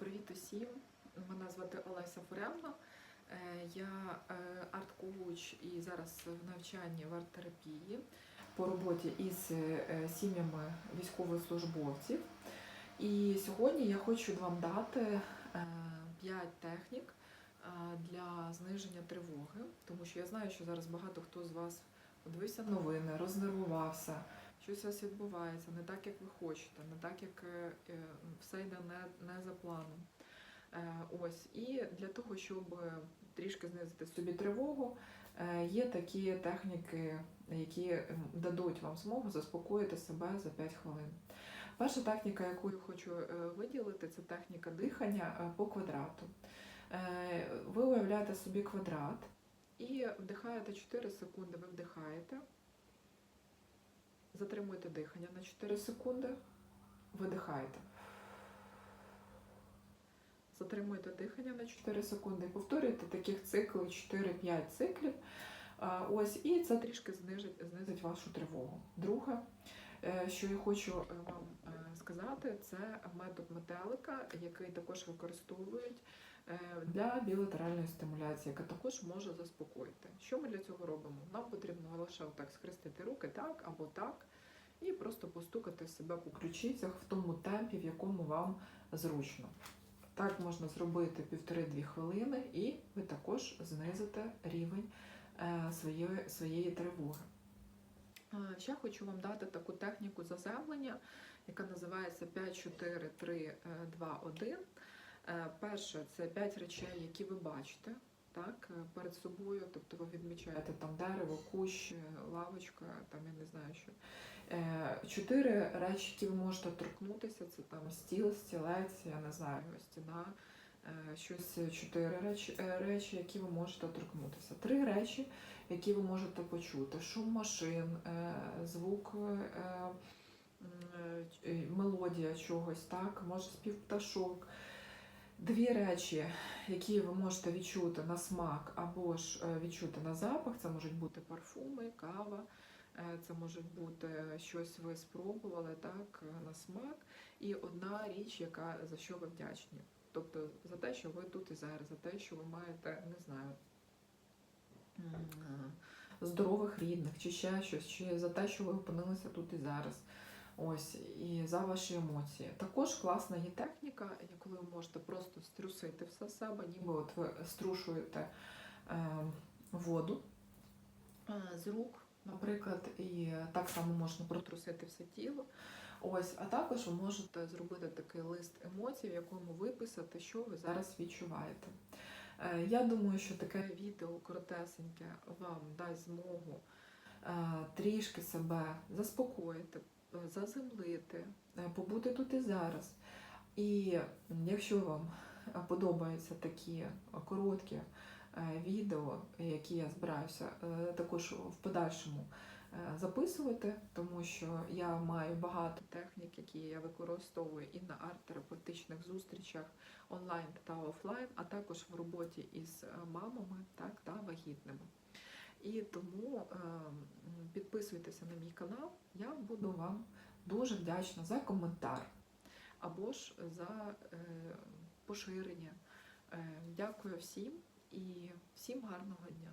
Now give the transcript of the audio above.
Привіт усім! Мене звати Олеся Фуремна. Е, Я е, арт-коуч і зараз в навчанні в арт-терапії по роботі із е, сім'ями військовослужбовців. І сьогодні я хочу вам дати 5 технік для зниження тривоги, тому що я знаю, що зараз багато хто з вас подивився новини, рознервувався, щось у відбувається не так, як ви хочете, не так, як е, е, все йде не, не за планом. Е, Ось, і для того, щоб трішки знизити собі тривогу, є такі техніки, які дадуть вам змогу заспокоїти себе за 5 хвилин. Перша техніка, яку я хочу виділити, це техніка дихання по квадрату. Ви уявляєте собі квадрат і вдихаєте 4 секунди, ви вдихаєте. Затримуєте дихання на 4 секунди, видихаєте. Затримуєте дихання на 4 секунди. Повторюєте таких циклів 4-5 циклів. Ось, і це трішки знижить, знизить вашу тривогу. Друге, е, що я хочу е, вам сказати, це метод метелика, який також використовують е, для білатеральної стимуляції, яка також може заспокоїти. Що ми для цього робимо? Нам потрібно лише отак схрестити руки так або так, і просто постукати себе по ключицях в тому темпі, в якому вам зручно. Так можна зробити півтори-дві хвилини, і ви також знизите рівень е, своєї, своєї тривоги. Е, Ще хочу вам дати таку техніку заземлення, яка називається 5, 4, 3, 2, 1. Е, Перше це 5 речей, які ви бачите так, е, перед собою. Тобто ви відмічаєте там дерево, кущ, е, лавочка, там я не знаю що. Е, Чотири речі, які ви можете торкнутися, це там стіл, стілець, я не знаю, стіна. Щось чотири речі, речі, які ви можете торкнутися. Три речі, які ви можете почути: шум машин, звук, мелодія чогось, так, може спів пташок. Дві речі, які ви можете відчути на смак або ж е, відчути на запах, це можуть бути парфуми, кава, е, це може бути щось ви спробували так, е, на смак. І одна річ, яка за що ви вдячні. Тобто за те, що ви тут і зараз, за те, що ви маєте, не знаю, е, здорових рідних, чи ще щось, чи за те, що ви опинилися тут і зараз. Ось, і за ваші емоції. Також класна є техніка, коли ви можете просто струсити все себе, ніби от ви струшуєте е, воду е, з рук, наприклад, і так само можна протрусити все тіло. Ось, а також ви можете зробити такий лист емоцій, в якому виписати, що ви зараз відчуваєте. Е, Я думаю, що таке відео коротесеньке вам дасть змогу е, трішки себе заспокоїти, заземлити, е, побути тут і зараз. І якщо вам подобаються такі короткі е, відео, які я збираюся е, також в подальшому записувати, тому що я маю багато технік, які я використовую і на арт-терапевтичних зустрічах онлайн та офлайн, а також в роботі із мамами так, та вагітними. І тому е, підписуйтеся на мій канал, я буду вам дуже вдячна за коментар або ж за е, поширення. Е, Дякую всім і всім гарного дня!